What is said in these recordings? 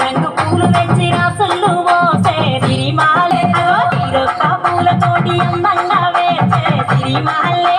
రంగు పూలు తెచ్చి రాసులు పోసే సిరిమాలెతో పూలతోటి అందంగా వేసే. సిరిమాలే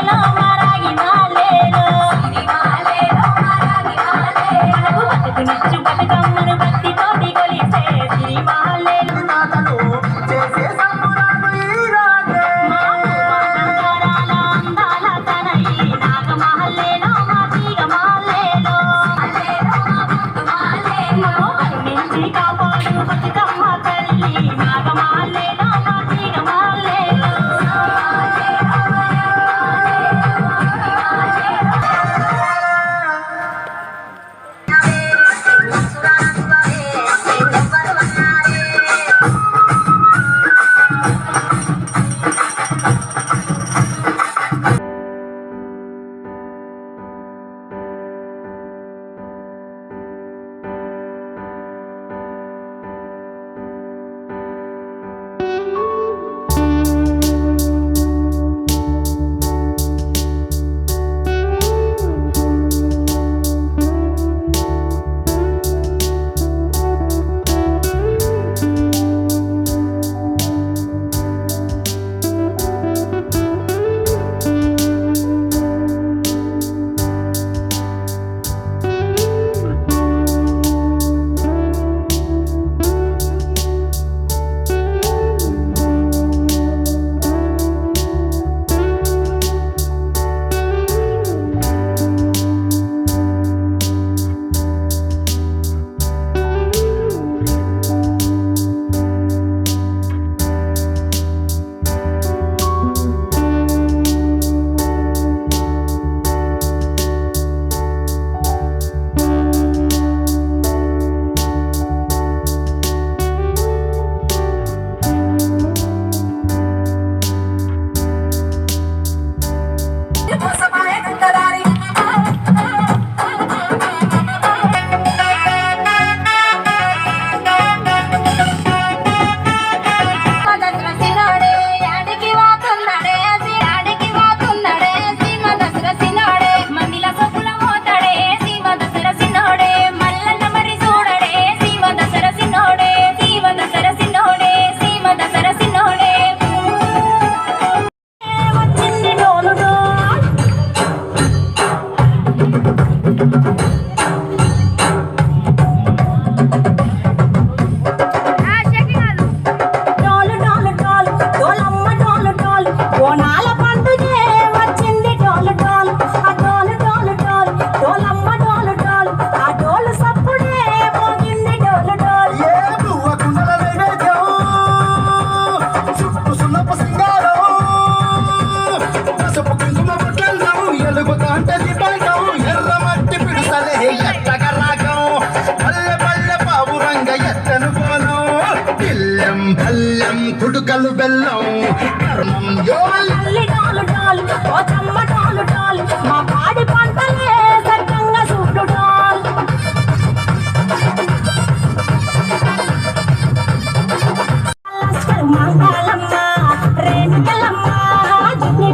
బెల్లం బెల్లం కుడుకలు బెల్లం. కర్మం డాలు డాలు పోచమ్మ డాలు డాలు. మా పాడి పంటలే సర్గంగా డాలు. రేణుకలమ్మ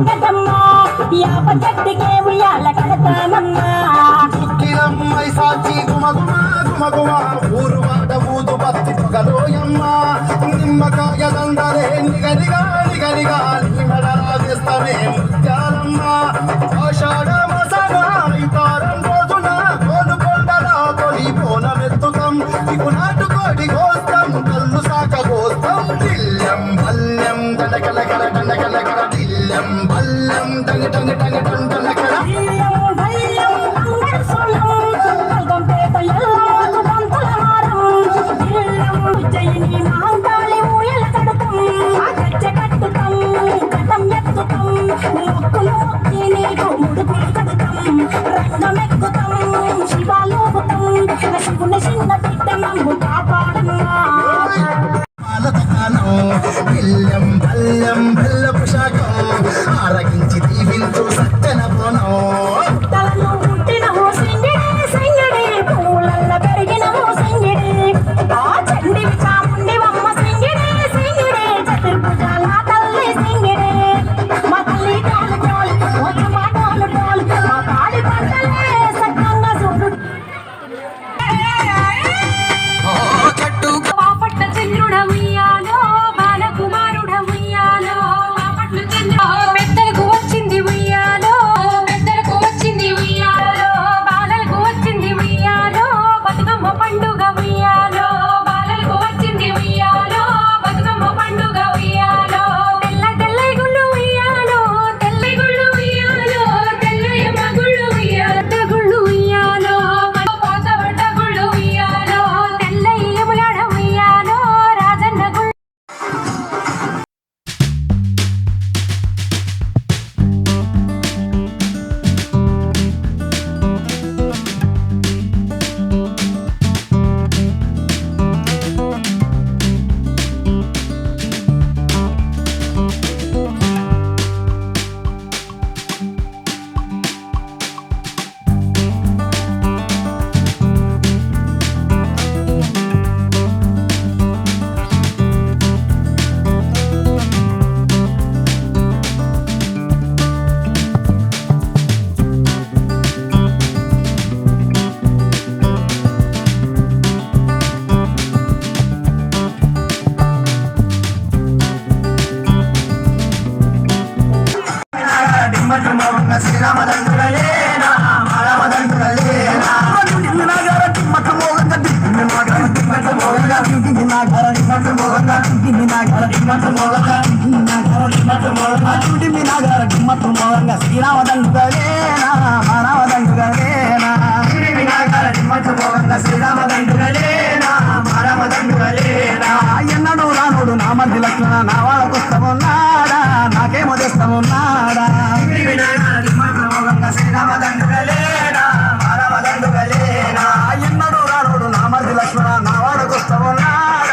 పెద్దమ్మ యాప కడతామమ్మ సాచి నమ్మకాయలందరే నిగనిగా నిగనిగా నిమడరాగిస్తమే ముత్యాలమ్మ ఆషాఢ మసగా ఇతారం రోజున కోనుకొండల తొలి పోనమెత్తుకం నీకు నాటుకోడి కోస్తాం కళ్ళు సాక కోస్తాం దిల్లం బల్లం దడకలకల దండకలకల దిల్లం బల్లం దంగ దంగ దంగ ఎన్నడూ రానుడు నా మంది లక్షణ నా వాళ్ళకొస్తామున్నాడా నాకేమో తెస్తామున్నాడా நமதன்றலே